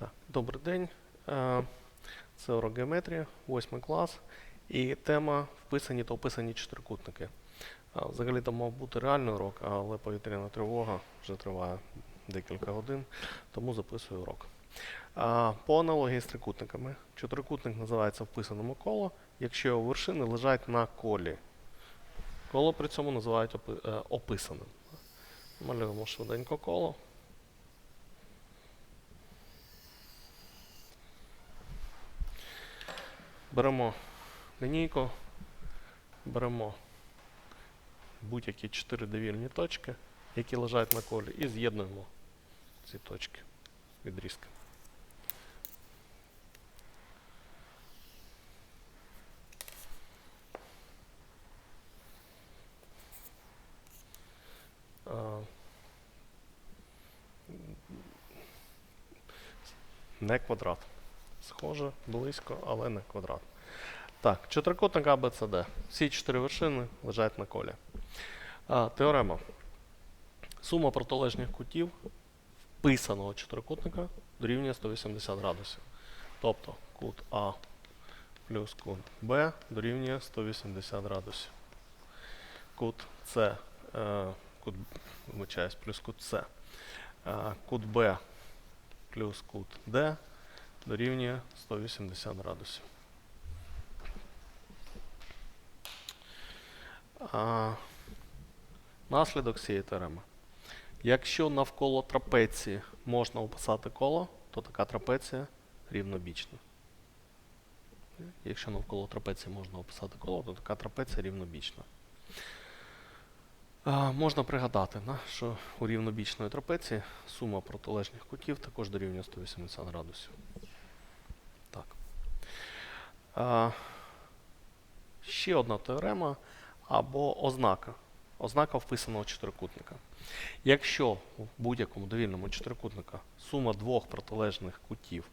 Так, добрий день. Е, Це урок геометрії, 8 клас. І тема вписані та описані чотирикутники. Взагалі то мав бути реальний урок, але повітряна тривога вже триває декілька годин, тому записую урок. По аналогії з трикутниками. Чотирикутник називається вписаному коло, якщо його вершини лежать на колі. Коло при цьому називають е, описаним. Малюємо швиденько коло. Беремо лінійку, беремо будь-які чотири довільні точки, які лежать на колі, і з'єднуємо ці точки відрізки. Не квадрат. Схоже, близько, але не квадрат. Так, чотирикутник ABCD. Всі чотири вершини лежать на колі. А, теорема. Сума протилежних кутів вписаного чотирикутника дорівнює 180 градусів. Тобто кут А плюс кут Б дорівнює 180 градусів. Кут С, е, кут, вибачаюсь, плюс кут С. Е, кут Б плюс кут Д дорівнює 180 градусів. А, наслідок цієї теореми. Якщо навколо трапеції можна описати коло, то така трапеція рівнобічна. Якщо навколо трапеції можна описати коло, то така трапеція рівнобічна. А, можна пригадати, да, що у рівнобічної трапеції сума протилежних кутів також дорівнює 180 градусів. Ще одна теорема або ознака. Ознака вписаного чотирикутника. Якщо в будь-якому довільному чотирикутника сума двох протилежних кутів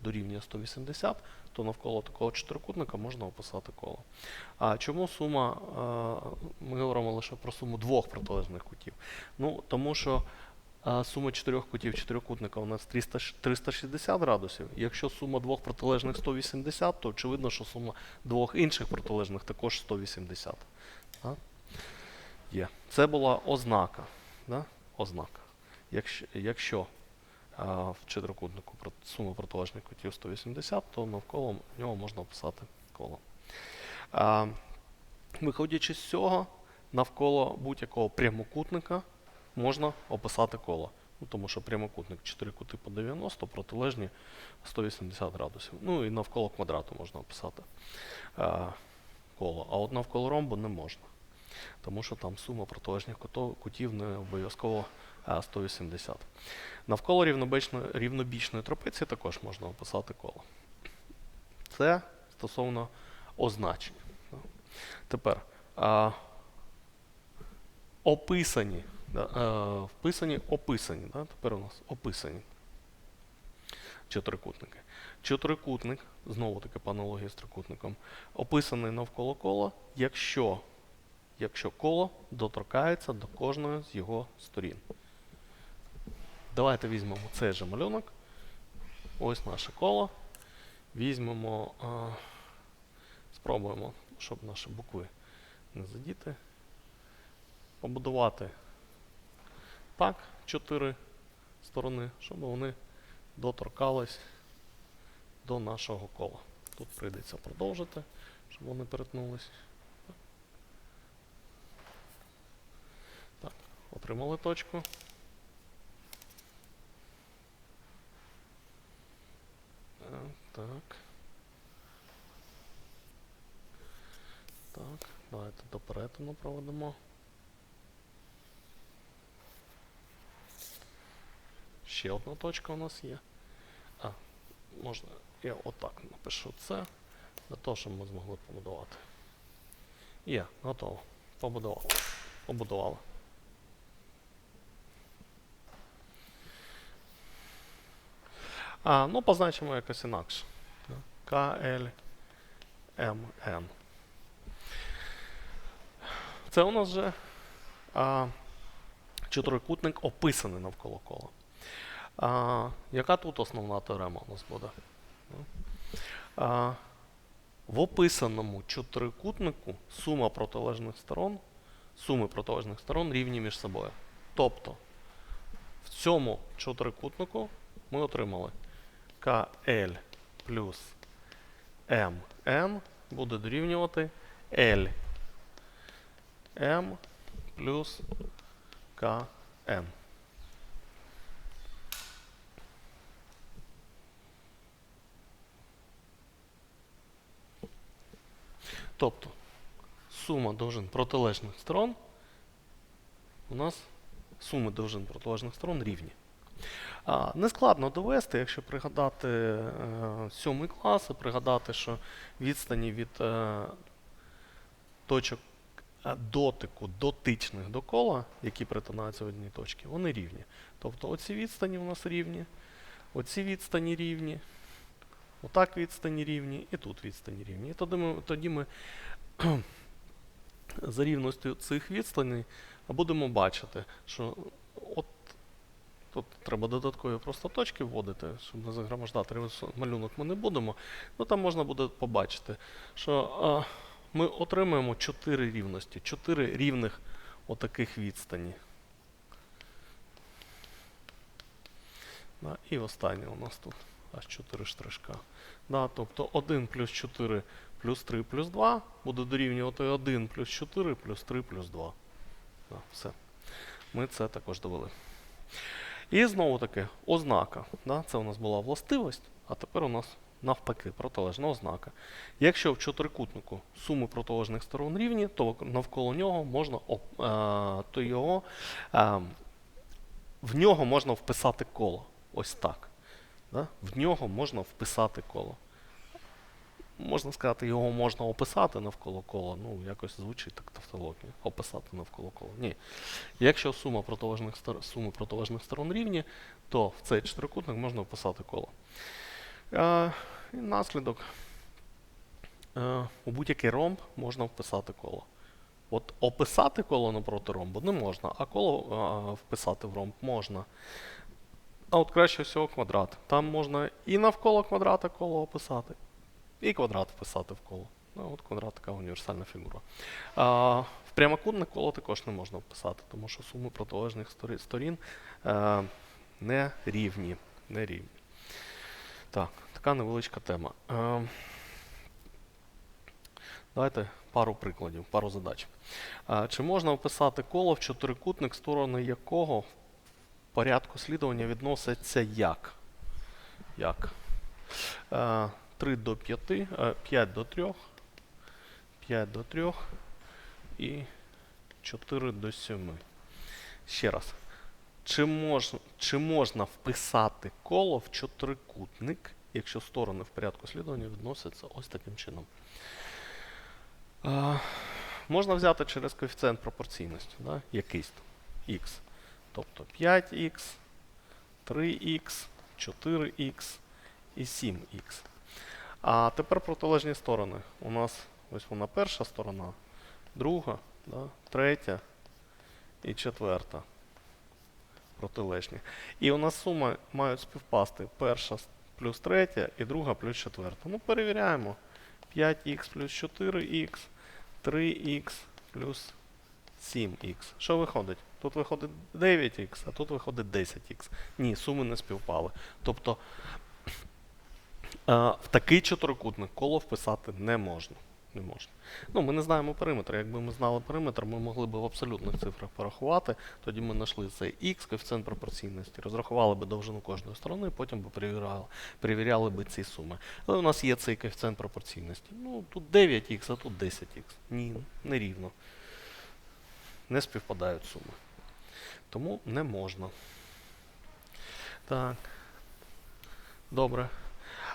дорівнює 180, то навколо такого чотирикутника можна описати коло. А чому сума, ми говоримо лише про суму двох протилежних кутів? Ну, тому що е, сума чотирьох кутів чотирикутника у нас 300, 360 градусів. Якщо сума двох протилежних 180, то очевидно, що сума двох інших протилежних також 180. Да? Є. Це була ознака. Да? Ознака. Якщо, якщо а, в чотирикутнику сума протилежних кутів 180, то навколо нього можна описати коло. А, виходячи з цього, навколо будь-якого прямокутника можна описати коло. Ну, тому що прямокутник 4 кути по 90, протилежні 180 градусів. Ну і навколо квадрату можна описати а, коло. А от навколо ромбу не можна. Тому що там сума протилежних кутів не обов'язково 180. Навколо рівнобічної, рівнобічної трапеції також можна описати коло. Це стосовно означень. Тепер а, описані, е, вписані, описані. Да? Тепер у нас описані чотирикутники. Чотирикутник, знову таки по аналогії з трикутником, описаний навколо кола, якщо, якщо коло доторкається до кожної з його сторін. Давайте візьмемо цей же малюнок. Ось наше коло. Візьмемо, а, спробуємо, щоб наші букви не задіти. Побудувати так чотири сторони, щоб вони доторкались до нашого кола. Тут прийдеться продовжити, щоб вони перетнулись. Так, отримали точку. Е, Так. Так, давайте до перетину проведемо. Ще одна точка у нас є. А, можна. Я отак напишу це для того, щоб ми змогли побудувати. Є, готово. Побудували. Побудували. А, ну, позначимо якось інакше. Н. Це у нас вже а, чотирикутник описаний навколо кола. А, яка тут основна теорема у нас буде? А, в описаному чотирикутнику сума протилежних сторон, суми протилежних сторон рівні між собою. Тобто в цьому чотирикутнику ми отримали КЛ плюс МН буде дорівнювати L М плюс КН. Тобто сума довжин протилежних сторон у нас суми довжин протилежних сторон рівні. А, нескладно довести, якщо пригадати е, сьомий клас і пригадати, що відстані від е, точок е, дотику дотичних до кола, які притинаються в одній точці, вони рівні. Тобто оці відстані у нас рівні, оці відстані рівні, отак відстані рівні, і тут відстані рівні. І тоді ми, тоді ми за рівністю цих відстаней будемо бачити, що от тут треба додаткові просто точки вводити, щоб не загромождати малюнок ми не будемо. Ну там можна буде побачити, що а, ми отримаємо 4 рівності, 4 рівних отаких відстані. Да, і останнє у нас тут аж 4 штришка. Да, тобто 1 плюс 4 плюс 3 плюс 2 буде дорівнювати 1 плюс 4 плюс 3 плюс 2. Да, все. Ми це також довели. І знову таки ознака. Да? Це у нас була властивість, а тепер у нас навпаки протилежна ознака. Якщо в чотирикутнику суми протилежних сторон рівні, то навколо нього можна е, то його, е, в нього можна вписати коло. Ось так. Да? В нього можна вписати коло. Можна сказати, його можна описати навколо кола. Ну, якось звучить так тавтологія. Описати навколо кола. Ні. Якщо сума протилежних стор... суми протилежних сторон рівні, то в цей чотирикутник можна вписати коло. Е, і наслідок. Е, у будь-який ромб можна вписати коло. От описати коло напроти ромбу не можна, а коло е, вписати в ромб можна. А от краще всього квадрат. Там можна і навколо квадрата коло описати, і квадрат вписати в коло. Ну, от квадрат така універсальна фігура. А, в прямокутник коло також не можна вписати, тому що суми протилежних сторін е, не рівні. Не рівні. Так, така невеличка тема. Е, давайте пару прикладів, пару задач. Е, чи можна вписати коло в чотирикутник, сторони якого порядку слідування відносяться як? Як? Е, 3 до 5, е, 5 до 3, 5 до 3 і 4 до 7. Ще раз. Чи можна, чи можна вписати коло в чотирикутник, якщо сторони в порядку слідування відносяться ось таким чином? Е, можна взяти через коефіцієнт пропорційності, да? якийсь x. Тобто 5х, 3х, 4х і 7х. А тепер протилежні сторони. У нас ось вона перша сторона, друга, да, третя і четверта. Протилежні. І у нас суми мають співпасти перша плюс третя і друга плюс четверта. Ну, перевіряємо. 5х плюс 4х, 3х плюс 7х. Що виходить? Тут виходить 9х, а тут виходить 10х. Ні, суми не співпали. Тобто в такий чотирикутник коло вписати не можна. Не можна. Ну, ми не знаємо периметр. Якби ми знали периметр, ми могли б в абсолютних цифрах порахувати. Тоді ми знайшли цей х, коефіцієнт пропорційності, розрахували б довжину кожної сторони, потім би перевіряли, перевіряли б ці суми. Але у нас є цей коефіцієнт пропорційності. Ну, тут 9х, а тут 10х. Ні, не рівно. Не співпадають суми. Тому не можна. Так. Добре.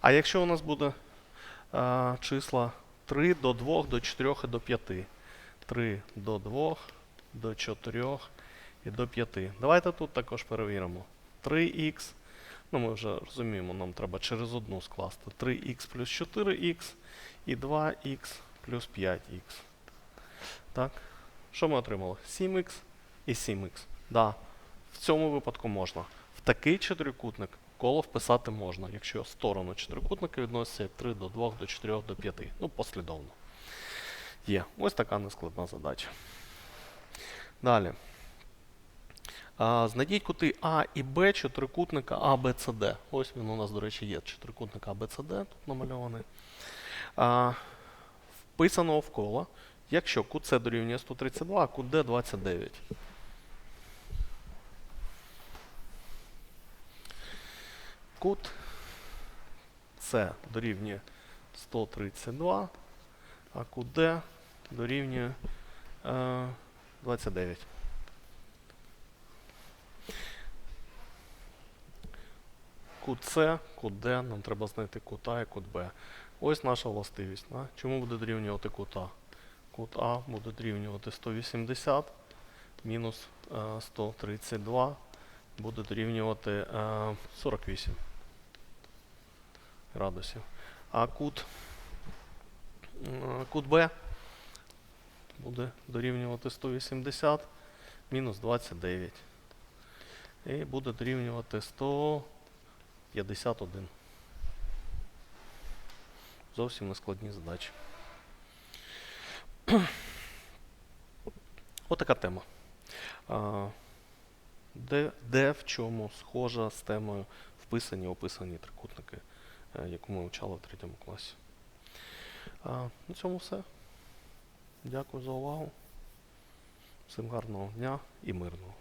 А якщо у нас буде а, числа 3 до 2, до 4 і до 5. 3 до 2, до 4 і до 5. Давайте тут також перевіримо. 3х. Ну, ми вже розуміємо, нам треба через одну скласти. 3х плюс 4х і 2х плюс 5х. Так. Що ми отримали? 7х і 7х. Да. В цьому випадку можна. В такий чотирикутник коло вписати можна, якщо сторону чотирикутника відносяться як 3 до 2, до 4, до 5. Ну, послідовно. Є. Ось така нескладна задача. Далі. А, знайдіть кути А і Б чотирикутника ABCD. Ось він у нас, до речі, є. Чотирикутник ABCD тут намальований. А, вписано в коло, якщо С дорівнює 132, а Д 29. Кут С дорівнює 132, а Д дорівнює е, 29. Кут С, кут Д, нам треба знайти кут А і кут Б. Ось наша властивість. Да? Чому буде дорівнювати кут А? Кут А буде дорівнювати 180 мінус е, 132 буде дорівнювати е, 48 градусів. А кут, е, кут Б буде дорівнювати 180 мінус 29. І буде дорівнювати 151. Зовсім нескладні задачі. Отака тема. Де, де в чому схожа з темою вписані описані трикутники, е, яку ми вчали в третьому класі. На цьому все. Дякую за увагу. Всім гарного дня і мирного.